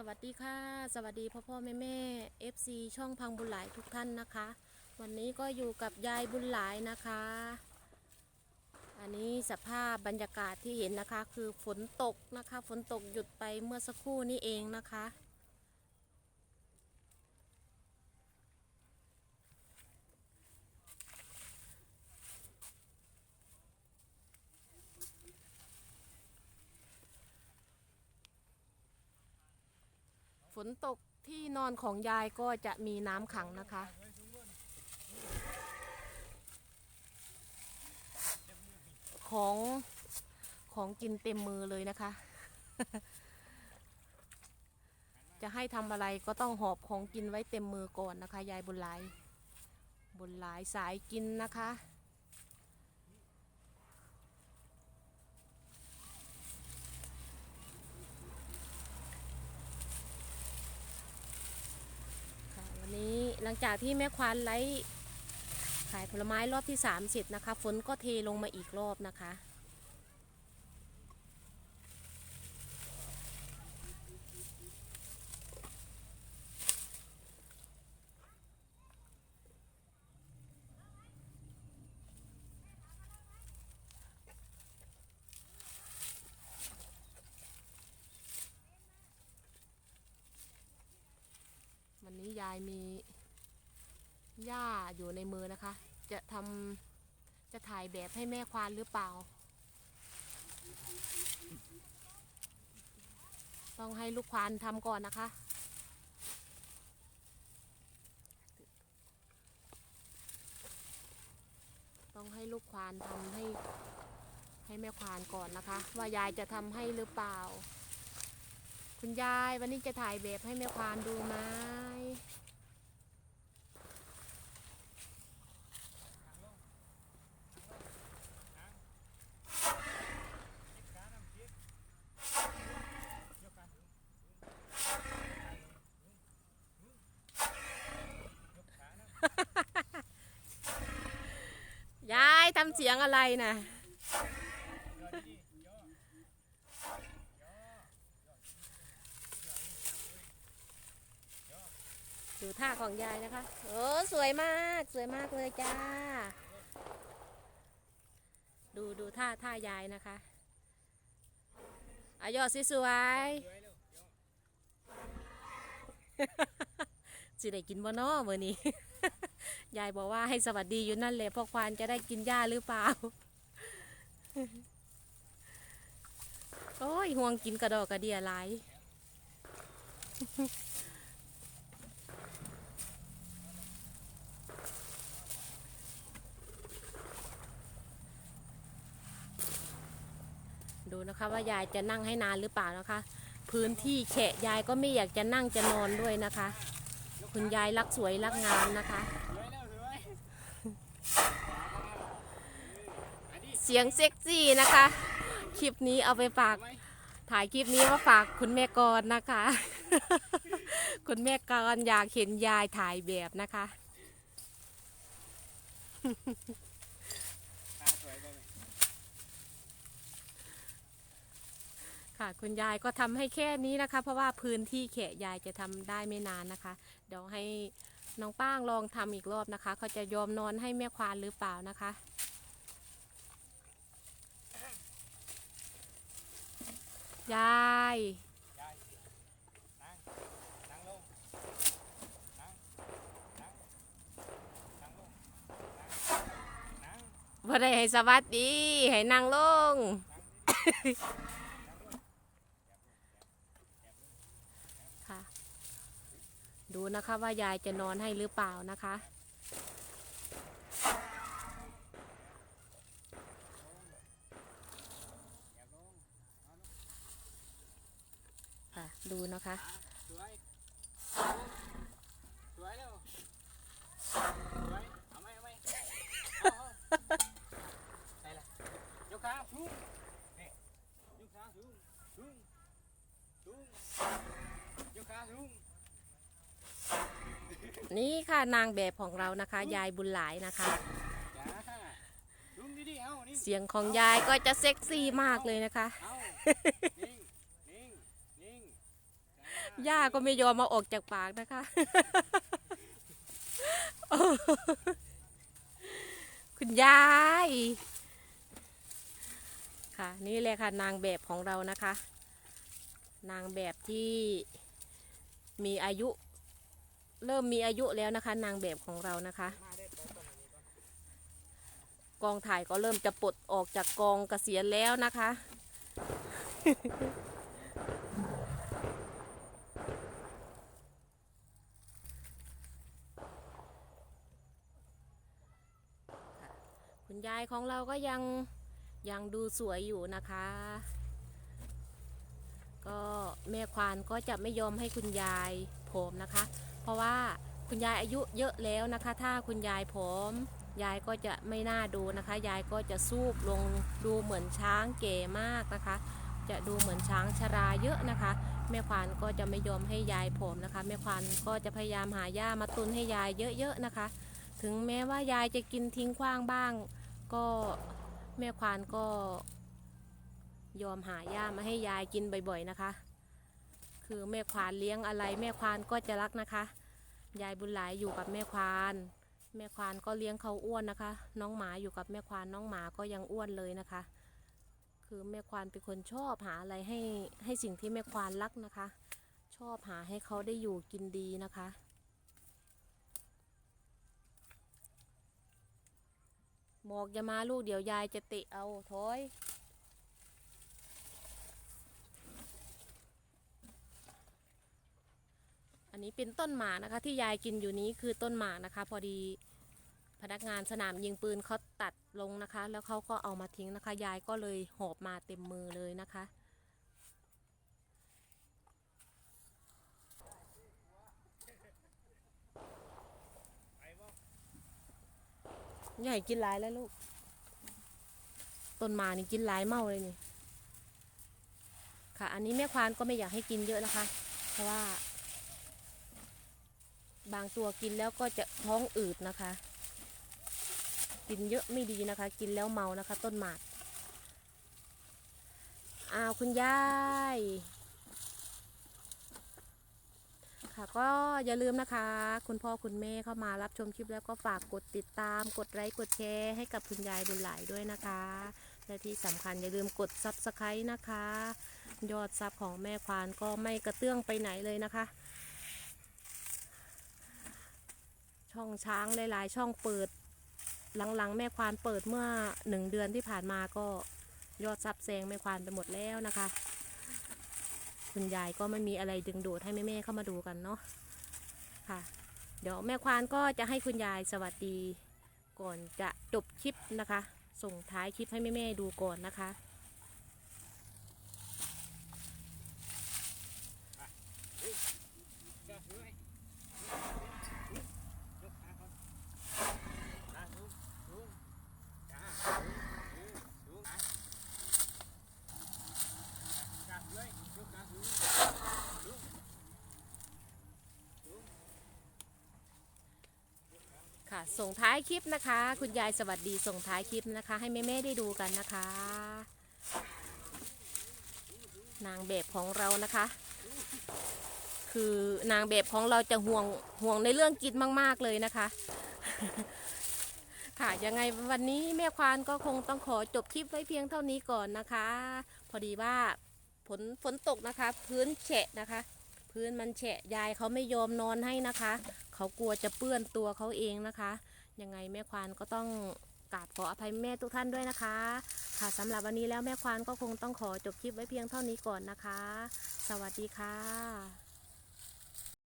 สวัสดีค่ะ สวัสดีพ่อพ่อแม่แม่ FC ช่องพังบุญหลายทุกท่านนะคะ วันนี้ก็อยู่กับยายบุญหลายนะคะ อันนี้สภาพบรรยากาศที่เห็นนะคะ คือฝนตกนะคะ ฝนตกหยุดไปเมื่อสักครู่นี้เองนะคะ นตกที่นอนของยายก็จะมีน้ำขังนะคะ ของของกินเต็มมือเลยนะคะ จะให้ทำอะไรก็ต้องหอบของกินไว้เต็มมือก่อนนะคะ ยายบุญหลายบุญหลายสายกินนะคะ วันนี้หลังจากที่แม่ควานไลฟ์ขายผลไม้รอบที่3เสร็จนะคะ ฝนก็เทลงมาอีกรอบนะคะ นี้ยายมีหญ้าอยู่ในมือนะคะ จะทำจะถ่ายแบบให้แม่ควานหรือเปล่า ต้องให้ลูกควานทำก่อนนะคะต้องให้ลูกควานทำให้ให้แม่ควานก่อนนะคะ ว่ายายจะทำให้หรือเปล่า คุณยายวันนี้จะถ่ายแบบให้แม่ควานดูไหมยายทำเสียงอะไรนะ ดูท่าของยายนะคะโอ้สวยมากสวยมากเลยจ้า ดูดูท่าท่ายายนะคะอายอดสวยสิได้กินบ่นอมื้อนี้ ยายบอกว่าให้สวัสดีอยู่นั่นแหละพ่อควานจะได้กินหญ้าหรือเปล่า โอ้ยห่วงกินกระดอกกระเดียหลาย ดูนะคะว่ายายจะนั่งให้นานหรือเปล่านะคะ พื้นที่แฉะยายก็ไม่อยากจะนั่งจะนอนด้วยนะคะ คุณยายรักสวยรักงามนะคะ เสียงเซ็กซี่นะคะ คลิปนี้เอาไปฝากถ่ายคลิปนี้มาฝากคุณแม่กรนะคะ คุณแม่กรอยากเห็นยายถ่ายแบบนะคะ ค่ะคุณยายก็ทำให้แค่นี้นะคะ เพราะว่าพื้นที่แขะยายจะทำได้ไม่นานนะคะ เดี๋ยวให้น้องป้างลองทำอีกรอบนะคะ เขาจะยอมนอนให้แม่ควานหรือเปล่านะคะ ยายนั่งลงนั่งนั่งนั่งลงนั่งบ่ได้ให้สวัสดี ให้นั่งลง ค่ะ ดู นะคะ ว่ายายจะนอนให้หรือเปล่านะคะ ค่ะ ดูนะคะ สวย สวยเร็วสวยเอาไหมเอาไหมเอาเอาใส่ละยกขาสูงนี่ยกขาสูงสูงสูงยกขาสูง นี่ค่ะนางแบบของเรานะคะ ยายบุญหลายนะคะจ้าสูงดีๆเอานี่เสียงของยายก็จะเซ็กซี่มากเลยนะคะ เอานิ่งนิ่งนิ่งจ้าย่าก็ไม่ยอมมาออกจากปากนะคะคุณยาย ค่ะนี่เลยค่ะนางแบบของเรานะคะ นางแบบที่มีอายุ เริ่มมีอายุแล้วนะคะ นางแบบของเรานะคะ กองถ่ายก็เริ่มจะปลดออกจากกองเกษียณแล้วนะคะ คุณยายของเราก็ยังยังดูสวยอยู่นะคะ ก็แม่ควานก็จะไม่ยอมให้คุณยาย ผอมนะคะ เพราะว่าคุณยายอายุเยอะแล้วนะคะ ถ้าคุณยายผอมยายก็จะไม่น่าดูนะคะ ยายก็จะสูบลงดูเหมือนช้างเก๋มากนะคะ จะดูเหมือนช้างชราเยอะนะคะ แม่ควานก็จะไม่ยอมให้ยายผอมนะคะ แม่ควานก็จะพยายามหาหญ้ามาตุนให้ยายเยอะๆนะคะ ถึงแม้ว่ายายจะกินทิ้งขว้างบ้าง ก็แม่ควานก็ยอมหาหญ้ามาให้ยายกินบ่อยๆนะคะ คือแม่ควานเลี้ยงอะไร แม่ควานก็จะรักนะคะ ยายบุญหลายอยู่กับแม่ควาน แม่ควานก็เลี้ยงเขาอ้วนนะคะ น้องหมาอยู่กับแม่ควานน้องหมาก็ยังอ้วนเลยนะคะ คือแม่ควานเป็นคนชอบหาอะไรให้ให้สิ่งที่แม่ควานรักนะคะ ชอบหาให้เขาได้อยู่กินดีนะคะบอกอย่ามาลูกเดี๋ยวยายจะเตะเอาถอย นนี้เป็นต้นหมากนะคะ ที่ยายกินอยู่นี้คือต้นหมากนะคะ พอดีพนักงานสนามยิงปืนเขาตัดลงนะคะ แล้วเขาก็เอามาทิ้งนะคะ ยายก็เลยหอบมาเต็มมือเลยนะคะ ใหญ่กินหลายแล้วลูก ต้นหมานี่กินหลายเมาเลยนี่ ค่ะ อันนี้แม่ควานก็ไม่อยากให้กินเยอะนะคะ เพราะว่า บางตัวกินแล้วก็จะท้องอืดนะคะ กินเยอะไม่ดีนะคะ กินแล้วเมานะคะ ต้นหมากอ้าวคุณยายค่ะก็อย่าลืมนะคะ คุณพ่อคุณแม่เข้ามารับชมคลิปแล้วก็ฝากกดติดตาม กดไลค์กดแชร์ให้กับคุณยายบุญหลายด้วยนะคะ และที่สำคัญอย่าลืมกดซับสไครต์นะคะ ยอดซับของแม่ควานก็ไม่กระเตื้องไปไหนเลยนะคะ ช่องช้างหลายๆ ช่องเปิด หลังๆ แม่ควานเปิดเมื่อหนึ่งเดือนที่ผ่านมาก็ยอดซับแซงแม่ควานไปหมดแล้วนะคะ คุณยายก็ไม่มีอะไรดึงดูดให้แม่ๆเข้ามาดูกันเนาะค่ะ เดี๋ยวแม่ควานก็จะให้คุณยายสวัสดี ก่อนจะจบคลิปนะคะ ส่งท้ายคลิปให้แม่ๆดูก่อนนะคะ จ้าถือไว้ยกขาก่อนขาสูงสูงจ้าสูงสูงสูงขาจ้าถือไว้ยกขาสูงสูงสูง ค่ะ ส่งท้ายคลิปนะคะ คุณยายสวัสดีส่งท้ายคลิปนะคะ ให้แม่ๆได้ดูกันนะคะ นางแบบของเรานะคะ คือนางแบบของเราจะห่วงห่วงในเรื่องกินมาก ๆเลยนะคะ ค่ะยังไงวันนี้แม่ควานก็คงต้องขอจบคลิปไว้เพียงเท่านี้ก่อนนะคะ พอดีว่าฝนฝนตกนะคะ พื้นแฉะนะคะ พื้นมันแฉะยายเขาไม่ยอมนอนให้นะคะ เขากลัวจะเปื้อนตัวเขาเองนะคะ ยังไงแม่ควานก็ต้องกราบขออภัยแม่ทุกท่านด้วยนะคะ ค่ะสำหรับวันนี้แล้วแม่ควานก็คงต้องขอจบคลิปไว้เพียงเท่านี้ก่อนนะคะ สวัสดีค่ะ